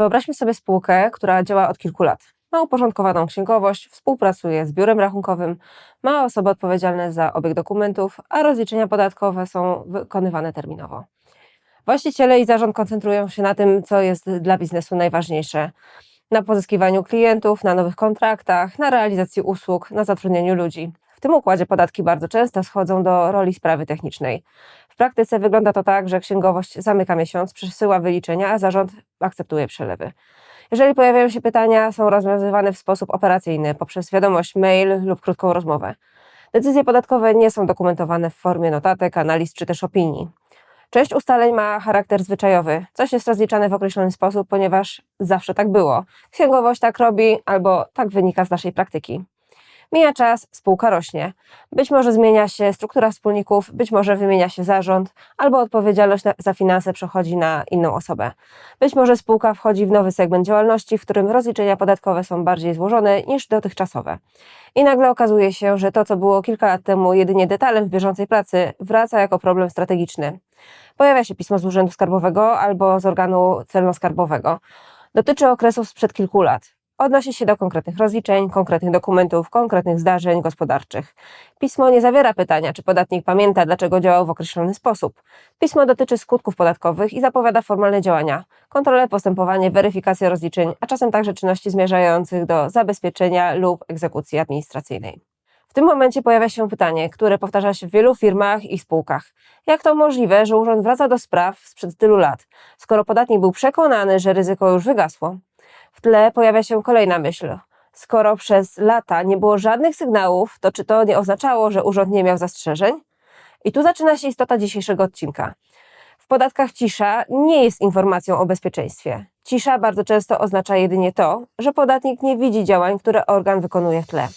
Wyobraźmy sobie spółkę, która działa od kilku lat. Ma uporządkowaną księgowość, współpracuje z biurem rachunkowym, ma osoby odpowiedzialne za obieg dokumentów, a rozliczenia podatkowe są wykonywane terminowo. Właściciele i zarząd koncentrują się na tym, co jest dla biznesu najważniejsze. Na pozyskiwaniu klientów, na nowych kontraktach, na realizacji usług, na zatrudnieniu ludzi. W tym układzie podatki bardzo często schodzą do roli sprawy technicznej. Praktyce wygląda to tak, że księgowość zamyka miesiąc, przesyła wyliczenia, a zarząd akceptuje przelewy. Jeżeli pojawiają się pytania, są rozwiązywane w sposób operacyjny poprzez wiadomość mail lub krótką rozmowę. Decyzje podatkowe nie są dokumentowane w formie notatek, analiz czy też opinii. Część ustaleń ma charakter zwyczajowy. Coś jest rozliczane w określony sposób, ponieważ zawsze tak było. Księgowość tak robi albo tak wynika z naszej praktyki. Mija czas, spółka rośnie. Być może zmienia się struktura wspólników, być może wymienia się zarząd, albo odpowiedzialność za finanse przechodzi na inną osobę. Być może spółka wchodzi w nowy segment działalności, w którym rozliczenia podatkowe są bardziej złożone niż dotychczasowe. I nagle okazuje się, że to, co było kilka lat temu jedynie detalem w bieżącej pracy, wraca jako problem strategiczny. Pojawia się pismo z Urzędu Skarbowego albo z organu celno-skarbowego. Dotyczy okresów sprzed kilku lat. Odnosi się do konkretnych rozliczeń, konkretnych dokumentów, konkretnych zdarzeń gospodarczych. Pismo nie zawiera pytania, czy podatnik pamięta, dlaczego działał w określony sposób. Pismo dotyczy skutków podatkowych i zapowiada formalne działania, kontrolę, postępowanie, weryfikację rozliczeń, a czasem także czynności zmierzających do zabezpieczenia lub egzekucji administracyjnej. W tym momencie pojawia się pytanie, które powtarza się w wielu firmach i spółkach. Jak to możliwe, że urząd wraca do spraw sprzed tylu lat, skoro podatnik był przekonany, że ryzyko już wygasło? W tle pojawia się kolejna myśl. Skoro przez lata nie było żadnych sygnałów, to czy to nie oznaczało, że urząd nie miał zastrzeżeń? I tu zaczyna się istota dzisiejszego odcinka. W podatkach cisza nie jest informacją o bezpieczeństwie. Cisza bardzo często oznacza jedynie to, że podatnik nie widzi działań, które organ wykonuje w tle.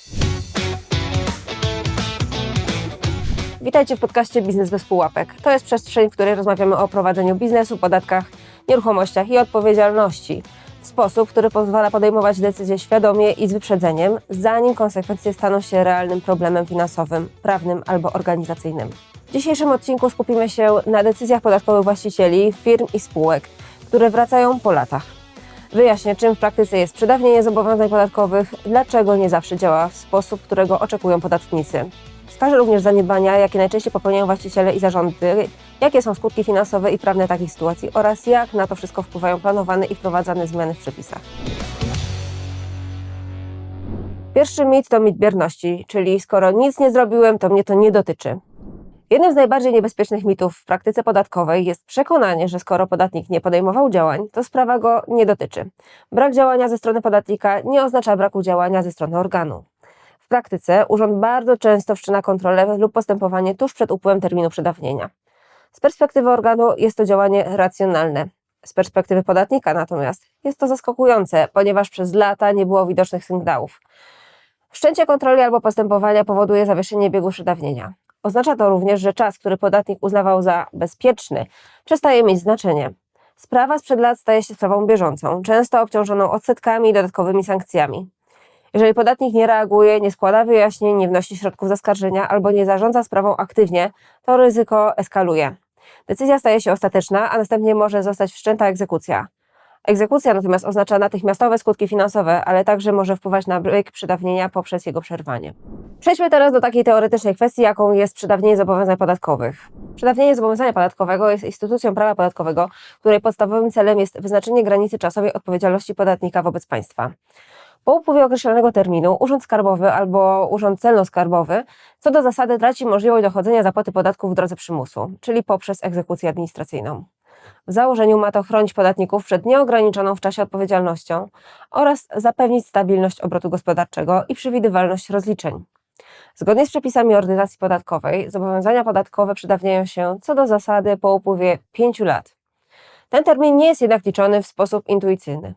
Witajcie w podcaście Biznes bez pułapek. To jest przestrzeń, w której rozmawiamy o prowadzeniu biznesu, podatkach, nieruchomościach i odpowiedzialności sposób, który pozwala podejmować decyzje świadomie i z wyprzedzeniem, zanim konsekwencje staną się realnym problemem finansowym, prawnym albo organizacyjnym. W dzisiejszym odcinku skupimy się na decyzjach podatkowych właścicieli, firm i spółek, które wracają po latach. Wyjaśnię, czym w praktyce jest przedawnienie zobowiązań podatkowych, dlaczego nie zawsze działa w sposób, którego oczekują podatnicy. Wskażę również zaniedbania, jakie najczęściej popełniają właściciele i zarządy, jakie są skutki finansowe i prawne takich sytuacji oraz jak na to wszystko wpływają planowane i wprowadzane zmiany w przepisach. Pierwszy mit to mit bierności, czyli skoro nic nie zrobiłem, to mnie to nie dotyczy. Jednym z najbardziej niebezpiecznych mitów w praktyce podatkowej jest przekonanie, że skoro podatnik nie podejmował działań, to sprawa go nie dotyczy. Brak działania ze strony podatnika nie oznacza braku działania ze strony organu. W praktyce urząd bardzo często wszczyna kontrolę lub postępowanie tuż przed upływem terminu przedawnienia. Z perspektywy organu jest to działanie racjonalne. Z perspektywy podatnika natomiast jest to zaskakujące, ponieważ przez lata nie było widocznych sygnałów. Wszczęcie kontroli albo postępowania powoduje zawieszenie biegu przedawnienia. Oznacza to również, że czas, który podatnik uznawał za bezpieczny, przestaje mieć znaczenie. Sprawa sprzed lat staje się sprawą bieżącą, często obciążoną odsetkami i dodatkowymi sankcjami. Jeżeli podatnik nie reaguje, nie składa wyjaśnień, nie wnosi środków zaskarżenia albo nie zarządza sprawą aktywnie, to ryzyko eskaluje. Decyzja staje się ostateczna, a następnie może zostać wszczęta egzekucja. Egzekucja natomiast oznacza natychmiastowe skutki finansowe, ale także może wpływać na bryk przedawnienia poprzez jego przerwanie. Przejdźmy teraz do takiej teoretycznej kwestii, jaką jest przedawnienie zobowiązań podatkowych. Przedawnienie zobowiązania podatkowego jest instytucją prawa podatkowego, której podstawowym celem jest wyznaczenie granicy czasowej odpowiedzialności podatnika wobec państwa. Po upływie określonego terminu Urząd Skarbowy albo Urząd Celno-Skarbowy co do zasady traci możliwość dochodzenia zapłaty podatków w drodze przymusu, czyli poprzez egzekucję administracyjną. W założeniu ma to chronić podatników przed nieograniczoną w czasie odpowiedzialnością oraz zapewnić stabilność obrotu gospodarczego i przewidywalność rozliczeń. Zgodnie z przepisami ordynacji podatkowej, zobowiązania podatkowe przedawniają się co do zasady po upływie 5 lat. Ten termin nie jest jednak liczony w sposób intuicyjny.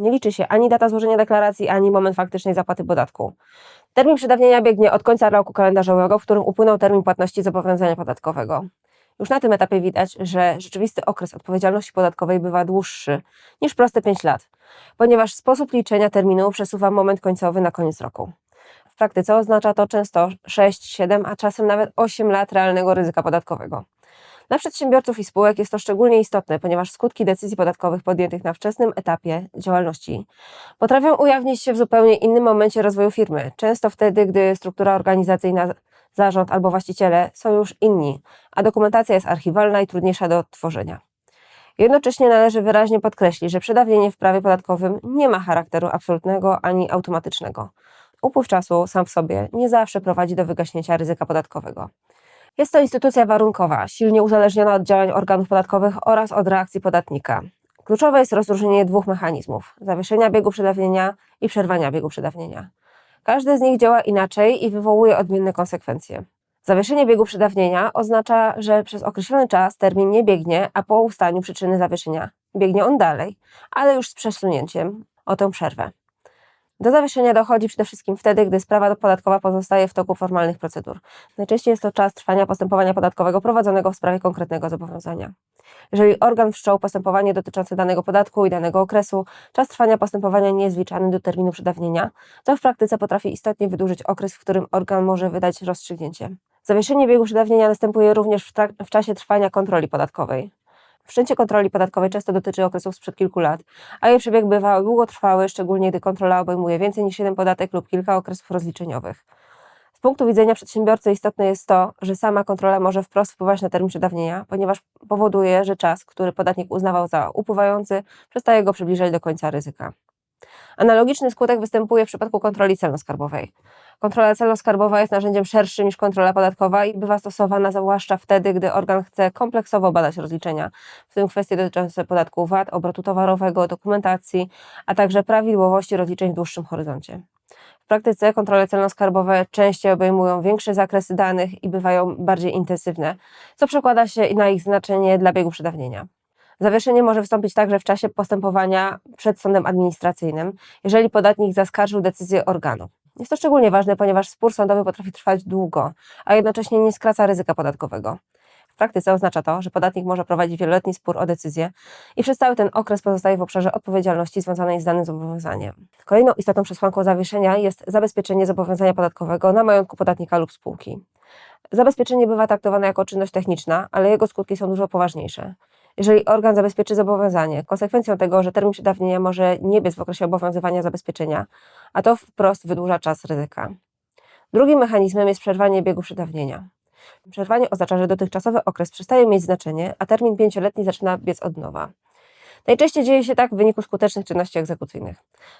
Nie liczy się ani data złożenia deklaracji, ani moment faktycznej zapłaty podatku. Termin przedawnienia biegnie od końca roku kalendarzowego, w którym upłynął termin płatności zobowiązania podatkowego. Już na tym etapie widać, że rzeczywisty okres odpowiedzialności podatkowej bywa dłuższy niż proste 5 lat, ponieważ sposób liczenia terminu przesuwa moment końcowy na koniec roku. W praktyce oznacza to często 6, 7, a czasem nawet 8 lat realnego ryzyka podatkowego. Dla przedsiębiorców i spółek jest to szczególnie istotne, ponieważ skutki decyzji podatkowych podjętych na wczesnym etapie działalności potrafią ujawnić się w zupełnie innym momencie rozwoju firmy, często wtedy, gdy struktura organizacyjna, zarząd albo właściciele są już inni, a dokumentacja jest archiwalna i trudniejsza do odtworzenia. Jednocześnie należy wyraźnie podkreślić, że przedawnienie w prawie podatkowym nie ma charakteru absolutnego ani automatycznego. Upływ czasu sam w sobie nie zawsze prowadzi do wygaśnięcia ryzyka podatkowego. Jest to instytucja warunkowa, silnie uzależniona od działań organów podatkowych oraz od reakcji podatnika. Kluczowe jest rozróżnienie dwóch mechanizmów: zawieszenia biegu przedawnienia i przerwania biegu przedawnienia. Każdy z nich działa inaczej i wywołuje odmienne konsekwencje. Zawieszenie biegu przedawnienia oznacza, że przez określony czas termin nie biegnie, a po ustaniu przyczyny zawieszenia biegnie on dalej, ale już z przesunięciem o tę przerwę. Do zawieszenia dochodzi przede wszystkim wtedy, gdy sprawa podatkowa pozostaje w toku formalnych procedur. Najczęściej jest to czas trwania postępowania podatkowego prowadzonego w sprawie konkretnego zobowiązania. Jeżeli organ wszczął postępowanie dotyczące danego podatku i danego okresu, czas trwania postępowania nie jest wliczany do terminu przedawnienia, co w praktyce potrafi istotnie wydłużyć okres, w którym organ może wydać rozstrzygnięcie. Zawieszenie biegu przedawnienia następuje również w, w czasie trwania kontroli podatkowej. Wszczęcie kontroli podatkowej często dotyczy okresów sprzed kilku lat, a jej przebieg bywa długotrwały, szczególnie gdy kontrola obejmuje więcej niż jeden podatek lub kilka okresów rozliczeniowych. Z punktu widzenia przedsiębiorcy istotne jest to, że sama kontrola może wprost wpływać na termin przedawnienia, ponieważ powoduje, że czas, który podatnik uznawał za upływający, przestaje go przybliżać do końca ryzyka. Analogiczny skutek występuje w przypadku kontroli celno-skarbowej. Kontrola celno-skarbowa jest narzędziem szerszym niż kontrola podatkowa i bywa stosowana zwłaszcza wtedy, gdy organ chce kompleksowo badać rozliczenia, w tym kwestie dotyczące podatku VAT, obrotu towarowego, dokumentacji, a także prawidłowości rozliczeń w dłuższym horyzoncie. W praktyce kontrole celno-skarbowe częściej obejmują większe zakresy danych i bywają bardziej intensywne, co przekłada się na ich znaczenie dla biegu przedawnienia. Zawieszenie może wystąpić także w czasie postępowania przed sądem administracyjnym, jeżeli podatnik zaskarżył decyzję organu. Jest to szczególnie ważne, ponieważ spór sądowy potrafi trwać długo, a jednocześnie nie skraca ryzyka podatkowego. W praktyce oznacza to, że podatnik może prowadzić wieloletni spór o decyzję i przez cały ten okres pozostaje w obszarze odpowiedzialności związanej z danym zobowiązaniem. Kolejną istotną przesłanką zawieszenia jest zabezpieczenie zobowiązania podatkowego na majątku podatnika lub spółki. Zabezpieczenie bywa traktowane jako czynność techniczna, ale jego skutki są dużo poważniejsze. Jeżeli organ zabezpieczy zobowiązanie, konsekwencją tego, że termin przedawnienia może nie biec w okresie obowiązywania zabezpieczenia, a to wprost wydłuża czas ryzyka. Drugim mechanizmem jest przerwanie biegu przedawnienia. Przerwanie oznacza, że dotychczasowy okres przestaje mieć znaczenie, a termin pięcioletni zaczyna biec od nowa. Najczęściej dzieje się tak w wyniku skutecznych czynności egzekucyjnych.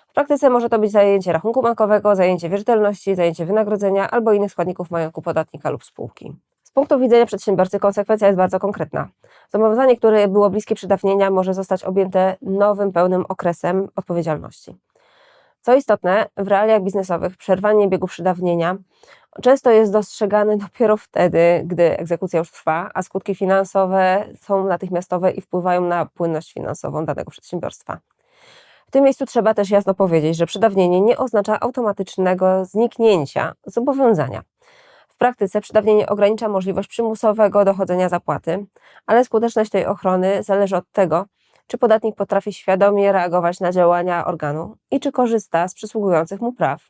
W praktyce może to być zajęcie rachunku bankowego, zajęcie wierzytelności, zajęcie wynagrodzenia albo innych składników majątku podatnika lub spółki. Punktu widzenia przedsiębiorcy konsekwencja jest bardzo konkretna. Zobowiązanie, które było bliskie przedawnienia, może zostać objęte nowym, pełnym okresem odpowiedzialności. Co istotne, w realiach biznesowych przerwanie biegu przedawnienia często jest dostrzegane dopiero wtedy, gdy egzekucja już trwa, a skutki finansowe są natychmiastowe i wpływają na płynność finansową danego przedsiębiorstwa. W tym miejscu trzeba też jasno powiedzieć, że przedawnienie nie oznacza automatycznego zniknięcia zobowiązania praktyce przedawnienie ogranicza możliwość przymusowego dochodzenia zapłaty, ale skuteczność tej ochrony zależy od tego, czy podatnik potrafi świadomie reagować na działania organu i czy korzysta z przysługujących mu praw.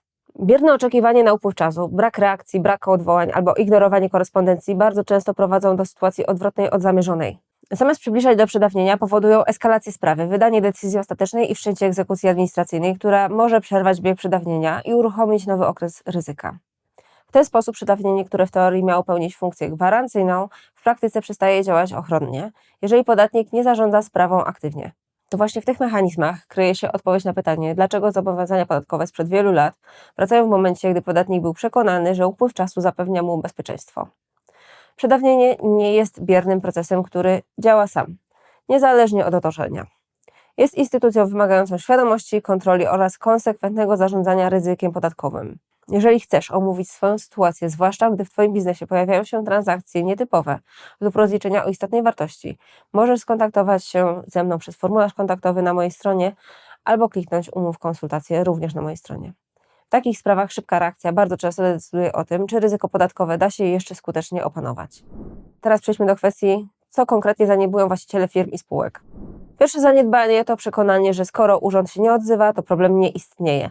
Bierne oczekiwanie na upływ czasu, brak reakcji, brak odwołań albo ignorowanie korespondencji bardzo często prowadzą do sytuacji odwrotnej od zamierzonej. Zamiast przybliżać do przedawnienia, powodują eskalację sprawy, wydanie decyzji ostatecznej i wszczęcie egzekucji administracyjnej, która może przerwać bieg przedawnienia i uruchomić nowy okres ryzyka. W ten sposób przedawnienie, które w teorii miało pełnić funkcję gwarancyjną, w praktyce przestaje działać ochronnie, jeżeli podatnik nie zarządza sprawą aktywnie. To właśnie w tych mechanizmach kryje się odpowiedź na pytanie, dlaczego zobowiązania podatkowe sprzed wielu lat wracają w momencie, gdy podatnik był przekonany, że upływ czasu zapewnia mu bezpieczeństwo. Przedawnienie nie jest biernym procesem, który działa sam, niezależnie od otoczenia. Jest instytucją wymagającą świadomości, kontroli oraz konsekwentnego zarządzania ryzykiem podatkowym. Jeżeli chcesz omówić swoją sytuację, zwłaszcza gdy w Twoim biznesie pojawiają się transakcje nietypowe lub rozliczenia o istotnej wartości, możesz skontaktować się ze mną przez formularz kontaktowy na mojej stronie albo kliknąć umów konsultację również na mojej stronie. W takich sprawach szybka reakcja bardzo często decyduje o tym, czy ryzyko podatkowe da się jeszcze skutecznie opanować. Teraz przejdźmy do kwestii, co konkretnie zaniedbują właściciele firm i spółek. Pierwsze zaniedbanie to przekonanie, że skoro urząd się nie odzywa, to problem nie istnieje.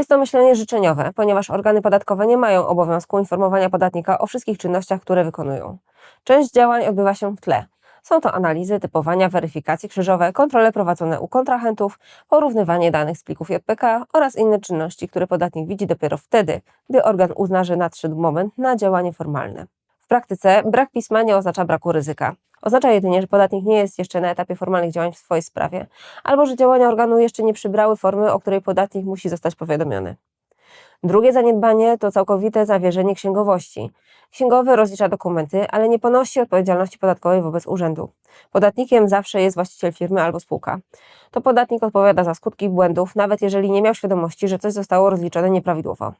Jest to myślenie życzeniowe, ponieważ organy podatkowe nie mają obowiązku informowania podatnika o wszystkich czynnościach, które wykonują. Część działań odbywa się w tle. Są to analizy, typowania, weryfikacje krzyżowe, kontrole prowadzone u kontrahentów, porównywanie danych z plików JPK oraz inne czynności, które podatnik widzi dopiero wtedy, gdy organ uzna, że nadszedł moment na działanie formalne. W praktyce brak pisma nie oznacza braku ryzyka. Oznacza jedynie, że podatnik nie jest jeszcze na etapie formalnych działań w swojej sprawie, albo że działania organu jeszcze nie przybrały formy, o której podatnik musi zostać powiadomiony. Drugie zaniedbanie to całkowite zawierzenie księgowości. Księgowy rozlicza dokumenty, ale nie ponosi odpowiedzialności podatkowej wobec urzędu. Podatnikiem zawsze jest właściciel firmy albo spółka. To podatnik odpowiada za skutki błędów, nawet jeżeli nie miał świadomości, że coś zostało rozliczone nieprawidłowo.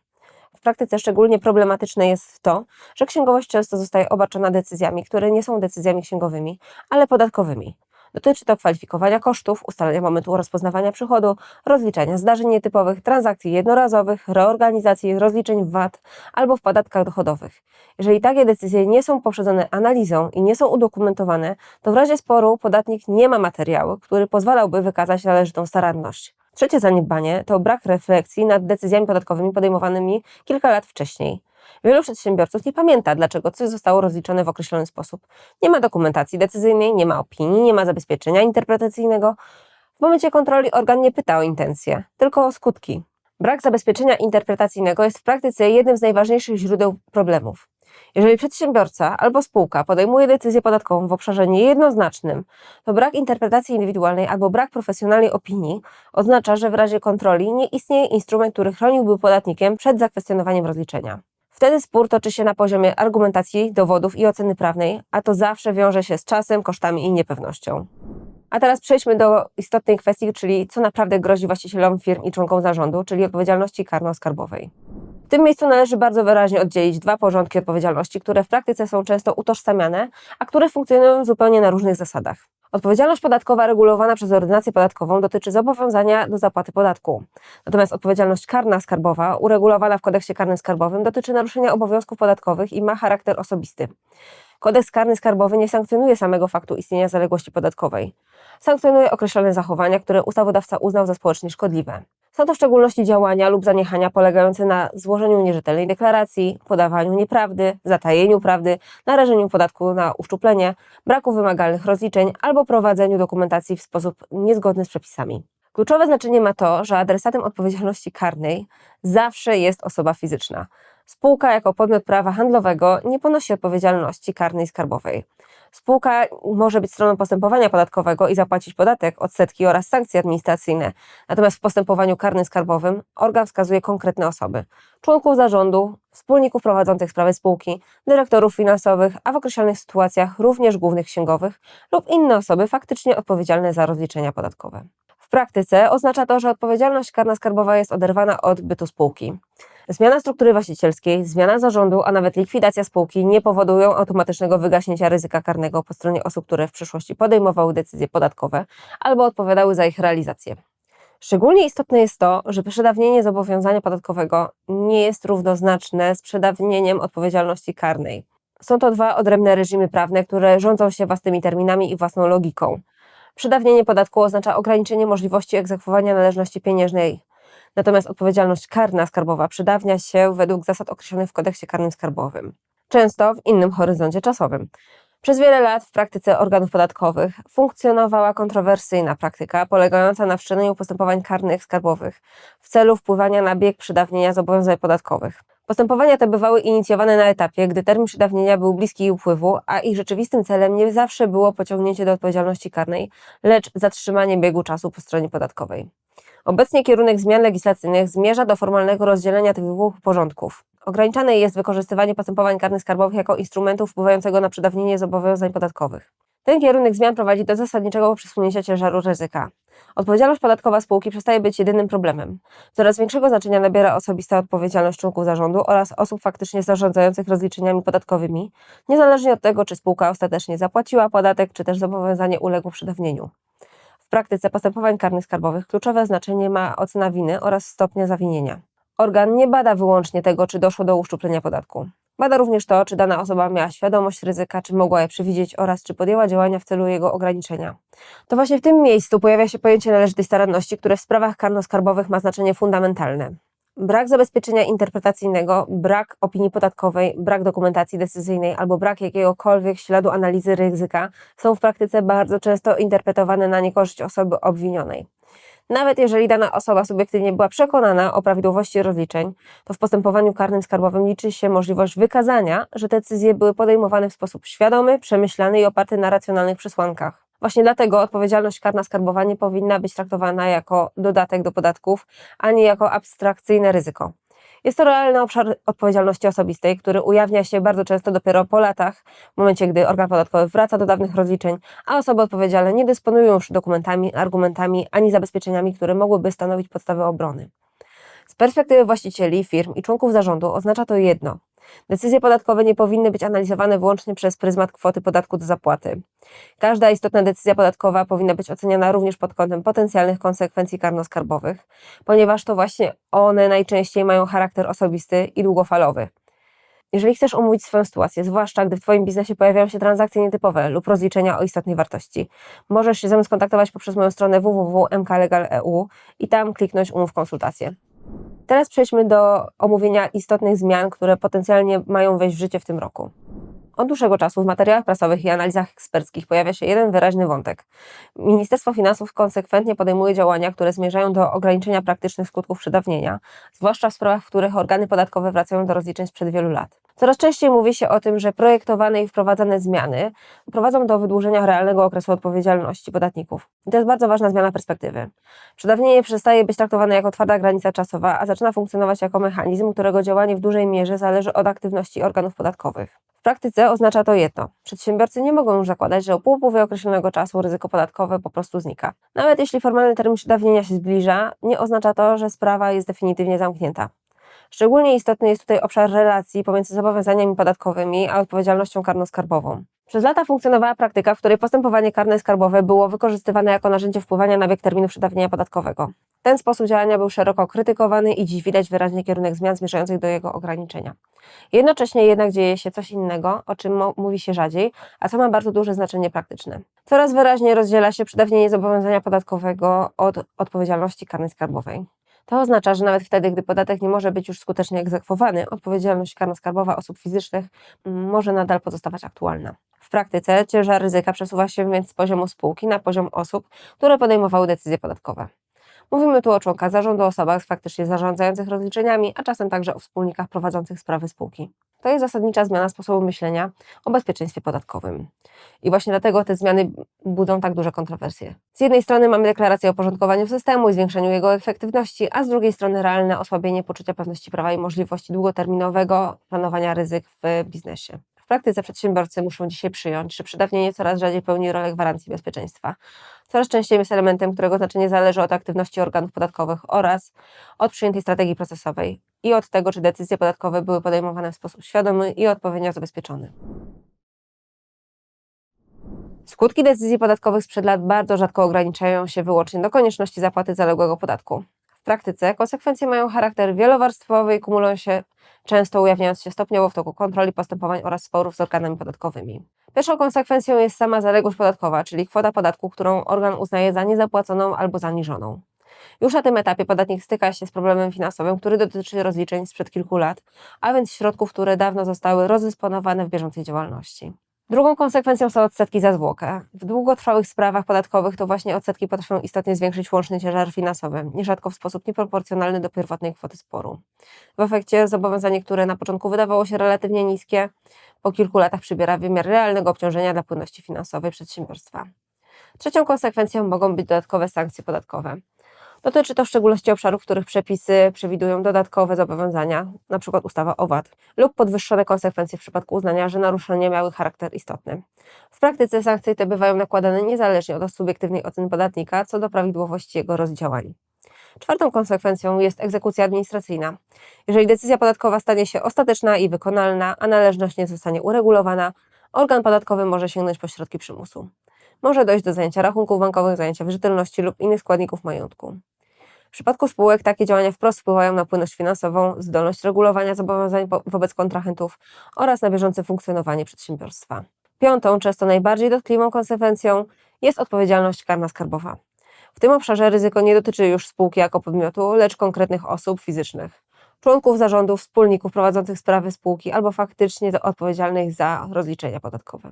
W praktyce szczególnie problematyczne jest to, że księgowość często zostaje obarczona decyzjami, które nie są decyzjami księgowymi, ale podatkowymi. Dotyczy to kwalifikowania kosztów, ustalenia momentu rozpoznawania przychodu, rozliczania zdarzeń nietypowych, transakcji jednorazowych, reorganizacji, rozliczeń VAT albo w podatkach dochodowych. Jeżeli takie decyzje nie są poprzedzone analizą i nie są udokumentowane, to w razie sporu podatnik nie ma materiału, który pozwalałby wykazać należytą staranność. Trzecie zaniedbanie to brak refleksji nad decyzjami podatkowymi podejmowanymi kilka lat wcześniej. Wielu przedsiębiorców nie pamięta, dlaczego coś zostało rozliczone w określony sposób. Nie ma dokumentacji decyzyjnej, nie ma opinii, nie ma zabezpieczenia interpretacyjnego. W momencie kontroli organ nie pyta o intencje, tylko o skutki. Brak zabezpieczenia interpretacyjnego jest w praktyce jednym z najważniejszych źródeł problemów. Jeżeli przedsiębiorca albo spółka podejmuje decyzję podatkową w obszarze niejednoznacznym, to brak interpretacji indywidualnej albo brak profesjonalnej opinii oznacza, że w razie kontroli nie istnieje instrument, który chroniłby podatnikiem przed zakwestionowaniem rozliczenia. Wtedy spór toczy się na poziomie argumentacji, dowodów i oceny prawnej, a to zawsze wiąże się z czasem, kosztami i niepewnością. A teraz przejdźmy do istotnej kwestii, czyli co naprawdę grozi właścicielom firm i członkom zarządu, czyli odpowiedzialności karno-skarbowej. Tym miejscu należy bardzo wyraźnie oddzielić dwa porządki odpowiedzialności, które w praktyce są często utożsamiane, a które funkcjonują zupełnie na różnych zasadach. Odpowiedzialność podatkowa regulowana przez ordynację podatkową dotyczy zobowiązania do zapłaty podatku. Natomiast odpowiedzialność karna skarbowa, uregulowana w kodeksie karnym skarbowym, dotyczy naruszenia obowiązków podatkowych i ma charakter osobisty. Kodeks karny skarbowy nie sankcjonuje samego faktu istnienia zaległości podatkowej. Sankcjonuje określone zachowania, które ustawodawca uznał za społecznie szkodliwe. Są to w szczególności działania lub zaniechania polegające na złożeniu nierzetelnej deklaracji, podawaniu nieprawdy, zatajeniu prawdy, narażeniu podatku na uszczuplenie, braku wymagalnych rozliczeń albo prowadzeniu dokumentacji w sposób niezgodny z przepisami. Kluczowe znaczenie ma to, że adresatem odpowiedzialności karnej zawsze jest osoba fizyczna. Spółka jako podmiot prawa handlowego nie ponosi odpowiedzialności karnej skarbowej. Spółka może być stroną postępowania podatkowego i zapłacić podatek, odsetki oraz sankcje administracyjne. Natomiast w postępowaniu karnym skarbowym organ wskazuje konkretne osoby: członków zarządu, wspólników prowadzących sprawy spółki, dyrektorów finansowych, a w określonych sytuacjach również głównych księgowych lub inne osoby faktycznie odpowiedzialne za rozliczenia podatkowe. W praktyce oznacza to, że odpowiedzialność karna skarbowa jest oderwana od bytu spółki. Zmiana struktury właścicielskiej, zmiana zarządu, a nawet likwidacja spółki nie powodują automatycznego wygaśnięcia ryzyka karnego po stronie osób, które w przyszłości podejmowały decyzje podatkowe albo odpowiadały za ich realizację. Szczególnie istotne jest to, że przedawnienie zobowiązania podatkowego nie jest równoznaczne z przedawnieniem odpowiedzialności karnej. Są to dwa odrębne reżimy prawne, które rządzą się własnymi terminami i własną logiką. Przedawnienie podatku oznacza ograniczenie możliwości egzekwowania należności pieniężnej Natomiast odpowiedzialność karna skarbowa przedawnia się według zasad określonych w kodeksie karnym skarbowym, często w innym horyzoncie czasowym. Przez wiele lat w praktyce organów podatkowych funkcjonowała kontrowersyjna praktyka polegająca na wszczynaniu postępowań karnych skarbowych w celu wpływania na bieg przedawnienia zobowiązań podatkowych. Postępowania te bywały inicjowane na etapie, gdy termin przedawnienia był bliski upływu, a ich rzeczywistym celem nie zawsze było pociągnięcie do odpowiedzialności karnej, lecz zatrzymanie biegu czasu po stronie podatkowej. Obecnie kierunek zmian legislacyjnych zmierza do formalnego rozdzielenia tych dwóch porządków. Ograniczane jest wykorzystywanie postępowań karnych skarbowych jako instrumentu wpływającego na przedawnienie zobowiązań podatkowych. Ten kierunek zmian prowadzi do zasadniczego przesunięcia ciężaru ryzyka. Odpowiedzialność podatkowa spółki przestaje być jedynym problemem. Coraz większego znaczenia nabiera osobista odpowiedzialność członków zarządu oraz osób faktycznie zarządzających rozliczeniami podatkowymi, niezależnie od tego, czy spółka ostatecznie zapłaciła podatek, czy też zobowiązanie uległo przedawnieniu. Praktyce postępowań karnych skarbowych kluczowe znaczenie ma ocena winy oraz stopnia zawinienia. Organ nie bada wyłącznie tego, czy doszło do uszczuplenia podatku. Bada również to, czy dana osoba miała świadomość ryzyka, czy mogła je przewidzieć oraz czy podjęła działania w celu jego ograniczenia. To właśnie w tym miejscu pojawia się pojęcie należytej staranności, które w sprawach karno-skarbowych ma znaczenie fundamentalne. Brak zabezpieczenia interpretacyjnego, brak opinii podatkowej, brak dokumentacji decyzyjnej albo brak jakiegokolwiek śladu analizy ryzyka są w praktyce bardzo często interpretowane na niekorzyść osoby obwinionej. Nawet jeżeli dana osoba subiektywnie była przekonana o prawidłowości rozliczeń, to w postępowaniu karnym skarbowym liczy się możliwość wykazania, że decyzje były podejmowane w sposób świadomy, przemyślany i oparty na racjonalnych przesłankach. Właśnie dlatego odpowiedzialność karna skarbowa nie powinna być traktowana jako dodatek do podatków, ani jako abstrakcyjne ryzyko. Jest to realny obszar odpowiedzialności osobistej, który ujawnia się bardzo często dopiero po latach, w momencie gdy organ podatkowy wraca do dawnych rozliczeń, a osoby odpowiedzialne nie dysponują już dokumentami, argumentami ani zabezpieczeniami, które mogłyby stanowić podstawę obrony. Z perspektywy właścicieli, firm i członków zarządu oznacza to jedno. Decyzje podatkowe nie powinny być analizowane wyłącznie przez pryzmat kwoty podatku do zapłaty. Każda istotna decyzja podatkowa powinna być oceniana również pod kątem potencjalnych konsekwencji karnoskarbowych, ponieważ to właśnie one najczęściej mają charakter osobisty i długofalowy. Jeżeli chcesz omówić swoją sytuację, zwłaszcza gdy w Twoim biznesie pojawiają się transakcje nietypowe lub rozliczenia o istotnej wartości, możesz się ze mną skontaktować poprzez moją stronę www.mklegal.eu i tam kliknąć umów konsultację. Teraz przejdźmy do omówienia istotnych zmian, które potencjalnie mają wejść w życie w tym roku. Od dłuższego czasu w materiałach prasowych i analizach eksperckich pojawia się jeden wyraźny wątek. Ministerstwo Finansów konsekwentnie podejmuje działania, które zmierzają do ograniczenia praktycznych skutków przedawnienia, zwłaszcza w sprawach, w których organy podatkowe wracają do rozliczeń sprzed wielu lat. Coraz częściej mówi się o tym, że projektowane i wprowadzane zmiany prowadzą do wydłużenia realnego okresu odpowiedzialności podatników. I to jest bardzo ważna zmiana perspektywy. Przedawnienie przestaje być traktowane jako twarda granica czasowa, a zaczyna funkcjonować jako mechanizm, którego działanie w dużej mierze zależy od aktywności organów podatkowych. W praktyce oznacza to jedno. Przedsiębiorcy nie mogą już zakładać, że po upływie określonego czasu ryzyko podatkowe po prostu znika. Nawet jeśli formalny termin przedawnienia się zbliża, nie oznacza to, że sprawa jest definitywnie zamknięta. Szczególnie istotny jest tutaj obszar relacji pomiędzy zobowiązaniami podatkowymi a odpowiedzialnością karno-skarbową. Przez lata funkcjonowała praktyka, w której postępowanie karne skarbowe było wykorzystywane jako narzędzie wpływania na bieg terminu przedawnienia podatkowego. Ten sposób działania był szeroko krytykowany i dziś widać wyraźnie kierunek zmian zmierzających do jego ograniczenia. Jednocześnie jednak dzieje się coś innego, o czym mówi się rzadziej, a co ma bardzo duże znaczenie praktyczne. Coraz wyraźniej rozdziela się przedawnienie zobowiązania podatkowego od odpowiedzialności karnej skarbowej. To oznacza, że nawet wtedy, gdy podatek nie może być już skutecznie egzekwowany, odpowiedzialność karna skarbowa osób fizycznych mm, może nadal pozostawać aktualna. W praktyce ciężar ryzyka przesuwa się więc z poziomu spółki na poziom osób, które podejmowały decyzje podatkowe. Mówimy tu o członkach zarządu, osobach faktycznie zarządzających rozliczeniami, a czasem także o wspólnikach prowadzących sprawy spółki. To jest zasadnicza zmiana sposobu myślenia o bezpieczeństwie podatkowym. I właśnie dlatego te zmiany budzą tak duże kontrowersje. Z jednej strony mamy deklarację o porządkowaniu systemu i zwiększeniu jego efektywności, a z drugiej strony realne osłabienie poczucia pewności prawa i możliwości długoterminowego planowania ryzyk w biznesie praktyce przedsiębiorcy muszą dzisiaj przyjąć, że przedawnienie coraz rzadziej pełni rolę gwarancji bezpieczeństwa. Coraz częściej jest elementem, którego znaczenie zależy od aktywności organów podatkowych oraz od przyjętej strategii procesowej i od tego, czy decyzje podatkowe były podejmowane w sposób świadomy i odpowiednio zabezpieczony. Skutki decyzji podatkowych sprzed lat bardzo rzadko ograniczają się wyłącznie do konieczności zapłaty zaległego podatku. Praktyce konsekwencje mają charakter wielowarstwowy i kumulują się często ujawniając się stopniowo w toku kontroli, postępowań oraz sporów z organami podatkowymi. Pierwszą konsekwencją jest sama zaległość podatkowa, czyli kwota podatku, którą organ uznaje za niezapłaconą albo zaniżoną. Już na tym etapie podatnik styka się z problemem finansowym, który dotyczy rozliczeń sprzed kilku lat, a więc środków, które dawno zostały rozdysponowane w bieżącej działalności. Drugą konsekwencją są odsetki za zwłokę. W długotrwałych sprawach podatkowych to właśnie odsetki potrafią istotnie zwiększyć łączny ciężar finansowy, nierzadko w sposób nieproporcjonalny do pierwotnej kwoty sporu. W efekcie zobowiązanie, które na początku wydawało się relatywnie niskie, po kilku latach przybiera wymiar realnego obciążenia dla płynności finansowej przedsiębiorstwa. Trzecią konsekwencją mogą być dodatkowe sankcje podatkowe. Dotyczy to w szczególności obszarów, w których przepisy przewidują dodatkowe zobowiązania, np. ustawa o VAT, lub podwyższone konsekwencje w przypadku uznania, że naruszenia miały charakter istotny. W praktyce sankcje te bywają nakładane niezależnie od subiektywnej oceny podatnika co do prawidłowości jego rozdziałań. Czwartą konsekwencją jest egzekucja administracyjna. Jeżeli decyzja podatkowa stanie się ostateczna i wykonalna, a należność nie zostanie uregulowana, organ podatkowy może sięgnąć po środki przymusu. Może dojść do zajęcia rachunków bankowych, zajęcia wierzytelności lub innych składników majątku. W przypadku spółek takie działania wprost wpływają na płynność finansową, zdolność regulowania zobowiązań wobec kontrahentów oraz na bieżące funkcjonowanie przedsiębiorstwa. Piątą, często najbardziej dotkliwą konsekwencją jest odpowiedzialność karna skarbowa. W tym obszarze ryzyko nie dotyczy już spółki jako podmiotu, lecz konkretnych osób fizycznych. członków zarządów, wspólników prowadzących sprawy spółki albo faktycznie odpowiedzialnych za rozliczenia podatkowe.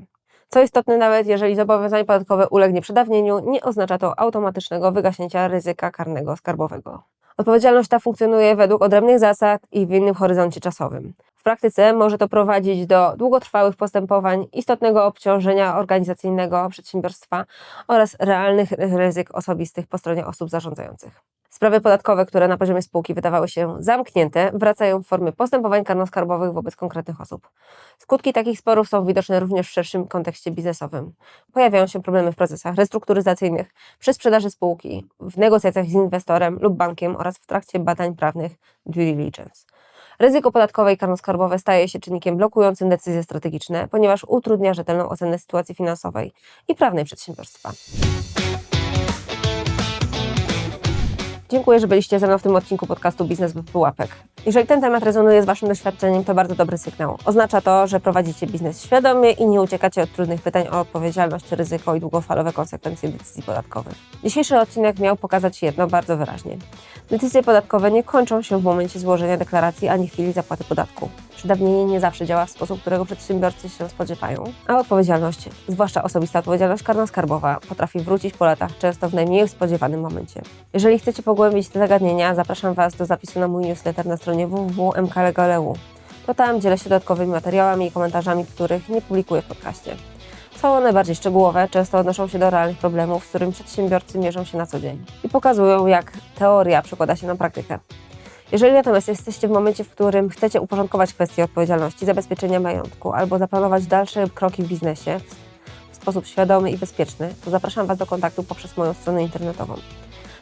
Co istotne, nawet jeżeli zobowiązanie podatkowe ulegnie przedawnieniu, nie oznacza to automatycznego wygaśnięcia ryzyka karnego skarbowego. Odpowiedzialność ta funkcjonuje według odrębnych zasad i w innym horyzoncie czasowym. W praktyce może to prowadzić do długotrwałych postępowań, istotnego obciążenia organizacyjnego przedsiębiorstwa oraz realnych ryzyk osobistych po stronie osób zarządzających. Sprawy podatkowe, które na poziomie spółki wydawały się zamknięte, wracają w formie postępowań karno-skarbowych wobec konkretnych osób. Skutki takich sporów są widoczne również w szerszym kontekście biznesowym. Pojawiają się problemy w procesach restrukturyzacyjnych, przy sprzedaży spółki, w negocjacjach z inwestorem lub bankiem oraz w trakcie badań prawnych due diligence. Ryzyko podatkowe i karno-skarbowe staje się czynnikiem blokującym decyzje strategiczne, ponieważ utrudnia rzetelną ocenę sytuacji finansowej i prawnej przedsiębiorstwa. Dziękuję, że byliście ze mną w tym odcinku podcastu Biznes bez pułapek. Jeżeli ten temat rezonuje z Waszym doświadczeniem, to bardzo dobry sygnał. Oznacza to, że prowadzicie biznes świadomie i nie uciekacie od trudnych pytań o odpowiedzialność, ryzyko i długofalowe konsekwencje decyzji podatkowych. Dzisiejszy odcinek miał pokazać jedno bardzo wyraźnie. Decyzje podatkowe nie kończą się w momencie złożenia deklaracji ani chwili zapłaty podatku. Przedawnienie nie zawsze działa w sposób, którego przedsiębiorcy się spodziewają, a odpowiedzialność, zwłaszcza osobista odpowiedzialność karno-skarbowa, potrafi wrócić po latach, często w najmniej spodziewanym momencie. Jeżeli chcecie pogłębić te zagadnienia, zapraszam Was do zapisu na mój newsletter na stronie www.mklegaleu. To tam dzielę się dodatkowymi materiałami i komentarzami, których nie publikuję w podcaście. Są one bardziej szczegółowe, często odnoszą się do realnych problemów, z którymi przedsiębiorcy mierzą się na co dzień i pokazują, jak teoria przekłada się na praktykę. Jeżeli natomiast jesteście w momencie, w którym chcecie uporządkować kwestie odpowiedzialności, zabezpieczenia majątku albo zaplanować dalsze kroki w biznesie w sposób świadomy i bezpieczny, to zapraszam Was do kontaktu poprzez moją stronę internetową.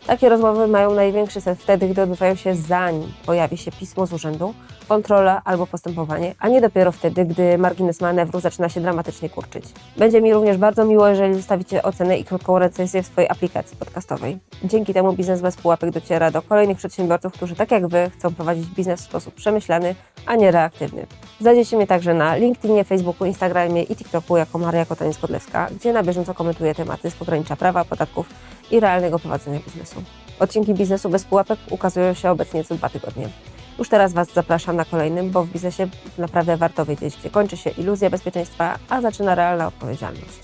Takie rozmowy mają największy sens wtedy, gdy odbywają się zanim pojawi się pismo z urzędu, kontrola albo postępowanie, a nie dopiero wtedy, gdy margines manewru zaczyna się dramatycznie kurczyć. Będzie mi również bardzo miło, jeżeli zostawicie ocenę i krótką recenzję w swojej aplikacji podcastowej. Dzięki temu biznes bez pułapek dociera do kolejnych przedsiębiorców, którzy tak jak Wy chcą prowadzić biznes w sposób przemyślany, a nie reaktywny. Znajdziecie mnie także na LinkedInie, Facebooku, Instagramie i TikToku jako Maria Kotaniec-Kodlewska, gdzie na bieżąco komentuję tematy z pogranicza prawa, podatków i realnego prowadzenia biznesu. Odcinki biznesu bez pułapek ukazują się obecnie co dwa tygodnie. Już teraz Was zapraszam na kolejnym, bo w biznesie naprawdę warto wiedzieć, gdzie kończy się iluzja bezpieczeństwa, a zaczyna realna odpowiedzialność.